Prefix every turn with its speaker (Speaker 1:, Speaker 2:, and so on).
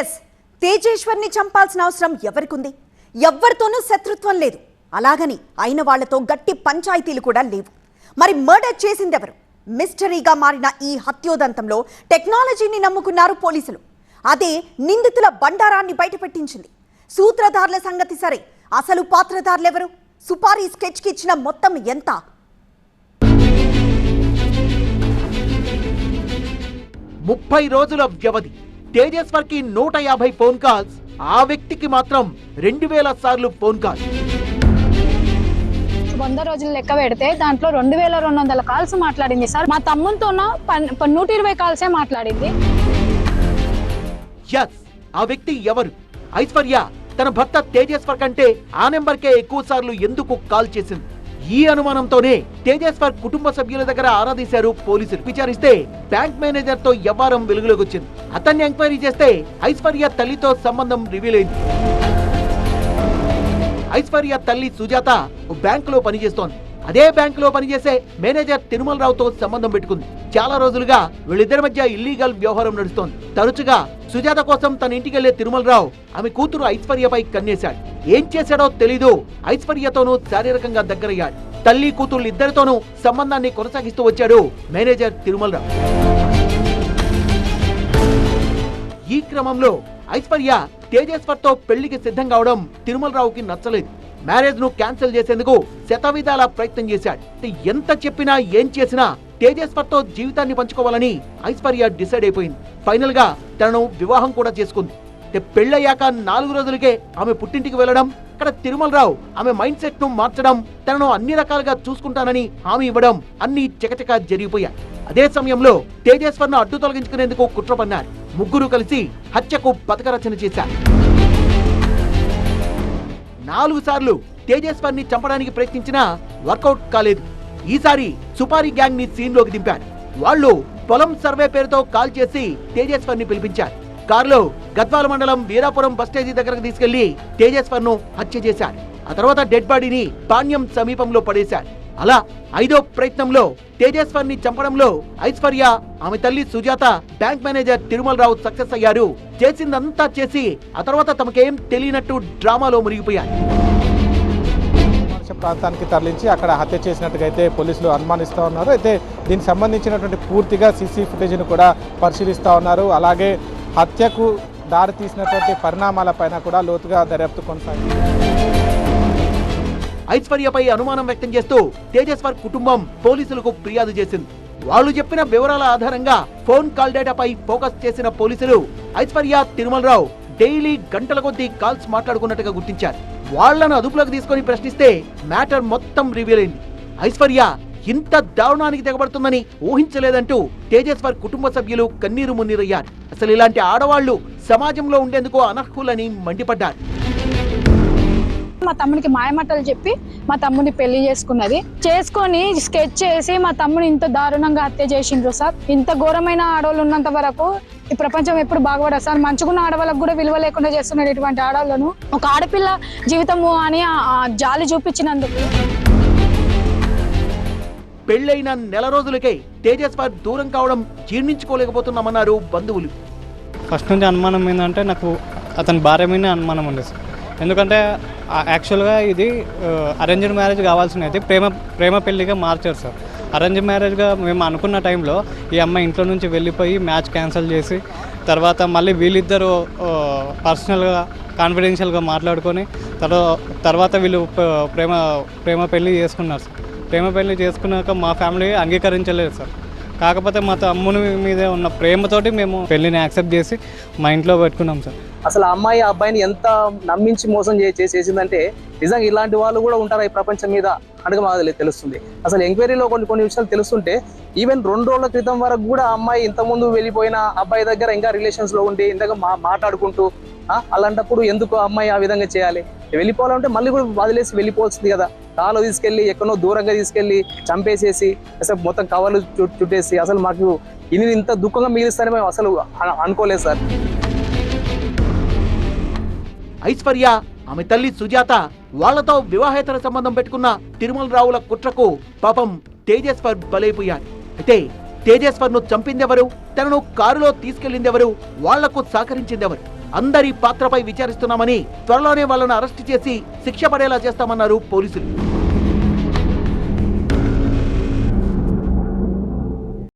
Speaker 1: Yes తేజేశ్వర్ని చంపాల్సిన అవసరం ఎవరికుంది? ఎవ్వరితోనూ శత్రుత్వం లేదు. అలాగని అయిన వాళ్ళతో గట్టి పంచాయతీలు కూడా లేవు. మరి మర్డర్ చేసిందెవరు? మిస్టరీగా మారిన ఈ హత్యోదంతంలో టెక్నాలజీని నమ్ముకున్నారు పోలీసులు. అదే నిందితుల బండారాన్ని బయటపెట్టించింది. సూత్రధారుల సంగతి సరే అసలు పాత్రధారులెవరు? సుపారీ స్కెచ్కి ఇచ్చిన మొత్తం ఎంత?
Speaker 2: ముప్పై రోజుల వ్యవధి. తేజస్వర్కి నూట యాభై ఫోన్ కాల్స్. ఆ వ్యక్తికి మాత్రం రెండు వేల సార్లు ఫోన్ కాల్.
Speaker 3: వంద రోజులు లెక్క పెడితే దాంట్లో రెండు వేల రెండు వందల కాల్స్ మాట్లాడింది సార్. మా పన్- నూట ఇరవై కాల్సే మాట్లాడింది.
Speaker 2: ఎస్ ఆ వ్యక్తి ఎవరు? ఐశ్వర్య తన భర్త తేజస్వర్ కంటే ఆ నెంబర్కే ఎక్కువ సార్లు ఎందుకు కాల్ చేసింది? ఈ అనుమానంతోనే తేజస్వర్ కుటుంబ సభ్యుల దగ్గర ఆరాధీశారు పోలీసులు. విచారిస్తే బ్యాంక్ మేనేజర్తో వ్యవహారం వెలుగులోకి వచ్చింది. అతన్ని ఎంక్వైరీ చేస్తే ఐశ్వర్య తల్లితో సంబంధం రివీల్ అయింది. ఐశ్వర్య తల్లి సుజాత ఓ బ్యాంకులో పనిచేస్తోంది. అదే బ్యాంకులో పనిచేసే మేనేజర్ తిరుమలరావుతో సంబంధం పెట్టుకుంది. చాలా రోజులుగా వీళ్ళిద్దరి మధ్య ఇల్లీగల్ వ్యవహారం నడుస్తోంది. తరచుగా సుజాత కోసం తన ఇంటికి వెళ్ళే తిరుమలరావు ఆమె కూతురు ఐశ్వర్యపై కన్నేశాడు. ఏం చేశాడో తెలీదు. ఐశ్వర్యతోనూ శారీరకంగా దగ్గరయ్యాడు. తల్లి కూతురు ఇద్దరితోనూ సంబంధాన్ని కొనసాగిస్తూ వచ్చాడు మేనేజర్ తిరుమలరావు ఈ క్రమంలో ఐశ్వర్య తేజేశ్వర్తో పెళ్ళికి సిద్ధం కావడం తిరుమలరావుకి నచ్చలేదు. మ్యారేజ్ను క్యాన్సిల్ చేసేందుకు శతవిధాల ప్రయత్నం చేశాడు. ఎంత చెప్పినా ఏం చేసినా తేజేశ్వర్తో జీవితాన్ని పంచుకోవాలని ఐశ్వర్య డిసైడ్ అయిపోయింది. ఫైనల్గా తనను వివాహం కూడా చేసుకుంది. పెళ్ళయ్యాక నాలుగు రోజులకే ఆమె పుట్టింటికి వెళ్ళడం అక్కడ తిరుమలరావు ఆమె మైండ్ సెట్ను మార్చడం తనను అన్ని రకాలుగా చూసుకుంటానని హామీ ఇవ్వడం అన్ని చకచకా జరిగిపోయాయి. అదే సమయంలో తేజేశ్వర్ను అడ్డు తొలగించుకునేందుకు కుట్ర పన్నారు. ముగ్గురు కలిసి హత్యకు పథకరచన చేశారు. నాలుగు సార్లు తేజస్వర్ని చంపడానికి ప్రయత్నించినా వర్కౌట్ కాలేదు. ఈసారి సుపారీ గ్యాంగ్ని సీన్లోకి దింపారు. వాళ్ళు పొలం సర్వే పేరుతో కాల్ చేసి తేజస్వర్ని పిలిపించారు. కారులో గద్వాల మండలం వీరాపురం బస్టేజీ దగ్గరకు తీసుకెళ్ళి తేజస్వర్ను హత్య చేశారు. ఆ తర్వాత డెడ్ బాడీని పాణ్యం సమీపంలో పడేశారు. అలా ఐదో ప్రయత్నంలో తేజస్వర్ని చంపడంలో ఐశ్వర్య ఆమె తల్లి Sujatha bank manager Tirumala Rao success అయ్యారు. చేసిందంతా చేసి ఆ తర్వాత తమకేం తెలియనట్టు డ్రామాలో మునిగిపోయారు
Speaker 4: ప్రాంతానికి తరలించి అక్కడ హత్య చేసినట్టుగా అయితే పోలీసులు అనుమానిస్తూ ఉన్నారు. అయితే దీనికి సంబంధించినటువంటి పూర్తిగా సీసీ ఫుటేజ్ను కూడా పరిశీలిస్తూ ఉన్నారు. అలాగే హత్యకు దారి తీసినటువంటి పరిణామాలపైన కూడా లోతుగా దర్యాప్తు కొనసాగింది.
Speaker 2: ఐశ్వర్యపై అనుమానం వ్యక్తం చేస్తూ తేజస్వర్ కుటుంబం పోలీసులకు ఫిర్యాదు చేసింది. వాళ్ళు చెప్పిన వివరాల ఆధారంగా ఫోన్ కాల్ డేటాపై ఫోకస్ చేసిన పోలీసులు ఐశ్వర్య తిరుమలరావు డైలీ గంటల కొద్దీ కాల్స్ మాట్లాడుకున్నట్టుగా గుర్తించారు. వాళ్ళను అదుపులోకి తీసుకొని ప్రశ్నిస్తే మ్యాటర్ మొత్తం రివీల్ అయింది. ఐశ్వర్య ఇంత దారుణానికి తెగబడుతుందని ఊహించలేదంటూ తేజస్వర్ కుటుంబ సభ్యులు కన్నీరు మున్నీరయ్యారు. అసలు ఇలాంటి ఆడవాళ్ళు సమాజంలో ఉండేందుకు అనర్హులని మండిపడ్డారు.
Speaker 3: మా తమ్మునికి మాయమాటలు చెప్పి మా తమ్ముని పెళ్ళి చేసుకున్నది. చేసుకొని స్కెచ్ చేసి మా తమ్ముని ఇంత దారుణంగా హత్య చేసిండ్రు సార్. ఇంత ఘోరమైన ఆడవాళ్ళు ఉన్నంత వరకు ఈ ప్రపంచం ఎప్పుడు బాగుపడదు సార్. మంచుకున్న ఆడవాళ్ళకు కూడా విలువ లేకుండా చేస్తున్నారు ఇటువంటి ఆడవాళ్ళను ఒక ఆడపిల్ల జీవితము అని జాలి చూపించినందుకు.
Speaker 2: పెళ్ళైన నెల రోజులకే తేజస్వర్ దూరం కావడం జీర్ణించుకోలేకపోతున్నామన్నారు బంధువులు.
Speaker 5: ఫస్ట్ నుంచి అనుమానం ఏంటంటే నాకు అతని భార్య మీదనే అనుమానం సార్. ఎందుకంటే యాక్చువల్గా ఇది అరేంజ్డ్ మ్యారేజ్ కావాల్సిన అయితే ప్రేమ ప్రేమ పెళ్ళిగా మార్చారు సార్. అరేంజ్ మ్యారేజ్గా మేము అనుకున్న టైంలో ఈ అమ్మాయి ఇంట్లో నుంచి వెళ్ళిపోయి మ్యాచ్ క్యాన్సిల్ చేసి తర్వాత మళ్ళీ వీళ్ళిద్దరూ పర్సనల్గా కాన్ఫిడెన్షియల్గా మాట్లాడుకొని తర్వాత వీళ్ళు ప్రేమ ప్రేమ పెళ్ళి చేసుకున్నారు సార్. ప్రేమ పెళ్ళి చేసుకున్నాక మా ఫ్యామిలీ అంగీకరించలేదు సార్. కాకపోతే మా తమ్ముని మీద ఉన్న ప్రేమతోటి మేము పెళ్ళిని యాక్సెప్ట్ చేసి మా ఇంట్లో పెట్టుకున్నాం సార్.
Speaker 6: అసలు ఆ అమ్మాయి ఆ అబ్బాయిని ఎంత నమ్మించి మోసం చేసేసిందంటే నిజంగా ఇలాంటి వాళ్ళు కూడా ఉంటారు ఈ ప్రపంచం మీద అడగ మాకు తెలుస్తుంది. అసలు ఎంక్వైరీలో కొన్ని కొన్ని విషయాలు తెలుస్తుంటే ఈవెన్ రెండు రోజుల క్రితం వరకు కూడా అమ్మాయి ఇంత ముందు వెళ్ళిపోయిన అబ్బాయి దగ్గర ఇంకా రిలేషన్స్లో ఉండి ఇంతగా మా మాట్లాడుకుంటూ అలాంటప్పుడు ఎందుకు అమ్మాయి ఆ విధంగా చేయాలి? వెళ్ళిపోవాలంటే మళ్ళీ కూడా వదిలేసి వెళ్ళిపోవచ్చు కదా. కాలు తీసుకెళ్ళి ఎక్కడో దూరంగా తీసుకెళ్ళి చంపేసేసి అసలు మొత్తం కవర్లు చుట్టేసి అసలు మాకు ఇది ఇంత దుఃఖంగా మిగిలిస్తారని మేము అసలు అనుకోలేదు సార్.
Speaker 2: ఐశ్వర్య ఆమె తల్లి సుజాత వాళ్ళతో వివాహేతర సంబంధం పెట్టుకున్న తిరుమల రావుల కుట్రకు పాపం తేజేశ్వర్ బలైపోయారు. అయితే తేజేశ్వర్ను చంపిందెవరు? తనను కారులో తీసుకెళ్ళిందెవరు వాళ్ళకు సహకరించిందెవరు? అందరి పాత్రపై విచారిస్తున్నామని త్వరలోనే వాళ్ళను అరెస్టు చేసి శిక్ష పడేలా చేస్తామన్నారు పోలీసులు.